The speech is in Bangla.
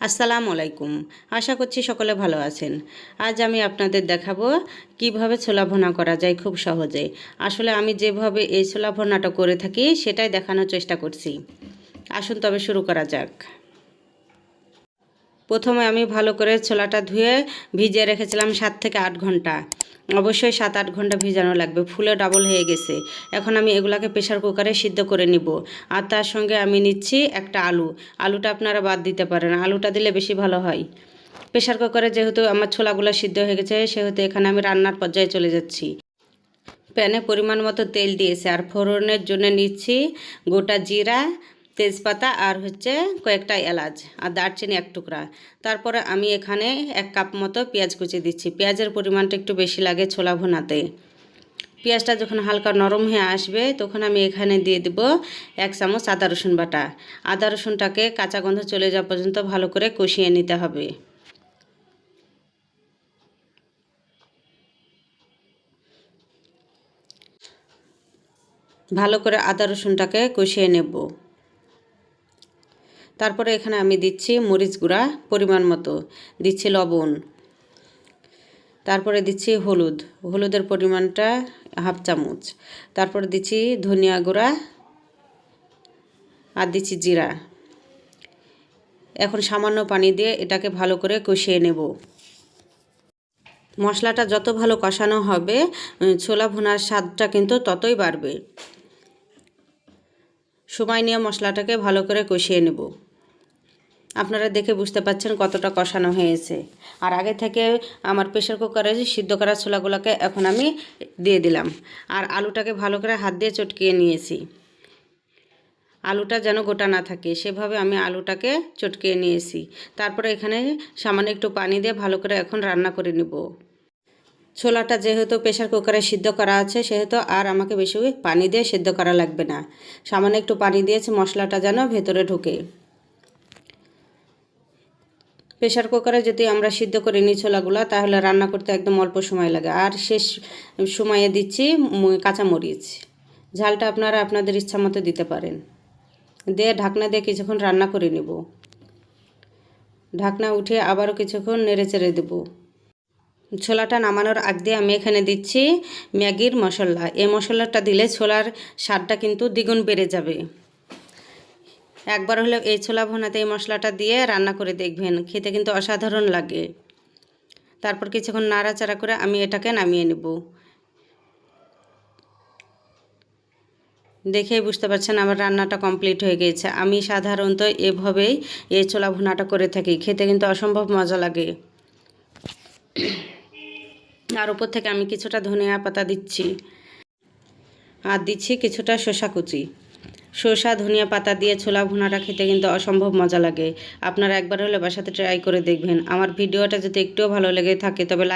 আসসালামু আলাইকুম। আশা করছি সকলে ভালো আছেন। আজ আমি আপনাদের দেখাবো কীভাবে ছোলা ভোনা করা যায় খুব সহজে। আসলে আমি যেভাবে এই ছোলা ভোনাটা করে থাকি, সেটাই দেখানোর চেষ্টা করছি। আসুন তবে শুরু করা যাক। প্রথমে আমি ভালো করে ছোলাটা ধুয়ে ভিজিয়ে রেখেছিলাম সাত থেকে আট ঘণ্টা। অবশ্যই সাত আট ঘণ্টা ভিজানো লাগবে, ফুলে ডাবল হয়ে গেছে। এখন আমি এগুলাকে প্রেশার কুকারে সিদ্ধ করে নিব। আর তার সঙ্গে আমি নিচ্ছি একটা আলু। আলুটা আপনারা বাদ দিতে পারেন, আলুটা দিলে বেশি ভালো হয়। প্রেশার কুকারে যেহেতু আমার ছোলাগুলো সিদ্ধ হয়ে গেছে, সেহেতু এখানে আমি রান্নার পর্যায়ে চলে যাচ্ছি। প্যানে পরিমাণ মতো তেল দিয়েছে, আর ফোড়নের জন্য নিচ্ছি গোটা জিরা তেজপাতা আর হচ্ছে কয়েকটা এলাচ আর দারচিনি এক টুকরা। তারপরে আমি এখানে এক কাপ মতো পেঁয়াজ কুচি দিচ্ছি। পেঁয়াজের পরিমাণটা একটু বেশি লাগে ছোলা ভুনাতে। পেঁয়াজটা যখন হালকা নরম হয়ে আসবে, তখন আমি এখানে দিয়ে দেব এক চামচ আদা রসুন বাটা। আদা রসুনটাকে কাঁচা গন্ধ চলে যাওয়া পর্যন্ত ভালো করে কষিয়ে নিতে হবে। ভালো করে আদা রসুনটাকে কষিয়ে নেব। তারপরে এখানে আমি দিচ্ছি মরিচ গুঁড়া, পরিমাণ মতো। দিচ্ছি লবণ। তারপরে দিচ্ছি হলুদ। হলুদের পরিমাণটা হাফ চামচ। তারপরে দিচ্ছি ধনিয়া গুঁড়া আর দিচ্ছি জিরা। এখন সামান্য পানি দিয়ে এটাকে ভালো করে কষিয়ে নেব। মশলাটা যত ভালো কষানো হবে ছোলা ভুনার স্বাদটা কিন্তু ততই বাড়বে। সময় নিয়ে মশলাটাকে ভালো করে কষিয়ে নেব। আপনারা দেখে বুঝতে পাচ্ছেন কতটা কষানো হয়েছে। আর আগে থেকে আমার প্রেশার কুকারে সিদ্ধ করা ছোলাগুলোকে এখন আমি দিয়ে দিলাম। আর আলুটাকে ভালো করে হাত দিয়ে চটকিয়ে নিয়েছি। আলুটা যেন গোটা না থাকে, সেভাবে আমি আলুটাকে চটকিয়ে নিয়েছি। তারপরে এখানে সামান্য একটু পানি দিয়ে ভালো করে এখন রান্না করে নেব। ছোলাটা যেহেতু প্রেশার কুকারে সিদ্ধ করা আছে, সেহেতু আর আমাকে বেশি পানি দিয়ে সিদ্ধ করা লাগবে না। সামান্য একটু পানি দিয়েছি, মশলাটা যেন ভেতরে ঢুকে। প্রেশার কুকারে যদি আমরা সিদ্ধ করে নিই ছোলাগুলো তাহলে রান্না করতে একদম অল্প সময় লাগে। আর শেষ সময়ে দিচ্ছি কাঁচামরিচ। ঝালটা আপনারা আপনাদের ইচ্ছা মতো দিতে পারেন। দিয়ে ঢাকনা দিয়ে কিছুক্ষণ রান্না করে নেব। ঢাকনা উঠে আবারও কিছুক্ষণ নেড়ে চেড়ে দেবো। ছোলাটা নামানোর আগ দিয়ে আমি এখানে দিচ্ছি ম্যাগির মশলা। এই মশলাটা দিলে ছোলার স্বাদটা কিন্তু দ্বিগুণ বেড়ে যাবে। একবার হলে এই ছোলা ভোনাতে এই মশলাটা দিয়ে রান্না করে দেখবেন, খেতে কিন্তু অসাধারণ লাগে। তারপর কিছুক্ষণ নাড়াচাড়া করে আমি এটাকে নামিয়ে নেব। দেখেই বুঝতে পারছেন আমার রান্নাটা কমপ্লিট হয়ে গিয়েছে আমি সাধারণত এভাবেই এই ছোলা ভুনাটা করে থাকি, খেতে কিন্তু অসম্ভব মজা লাগে। আর ওপর থেকে আমি কিছুটা ধনিয়া পাতা দিচ্ছি। আর দিচ্ছি কিছুটা শসা কুচি। শসা, ধনিয়া পাতা দিয়ে ছোলা ভুনাটা খেতে কিন্তু অসম্ভব মজা লাগে। আপনারা একবার হলে বাসাতে ট্রাই করে দেখবেন। আমার ভিডিওটা যদি একটুও ভালো লেগে থাকে তবে লাইক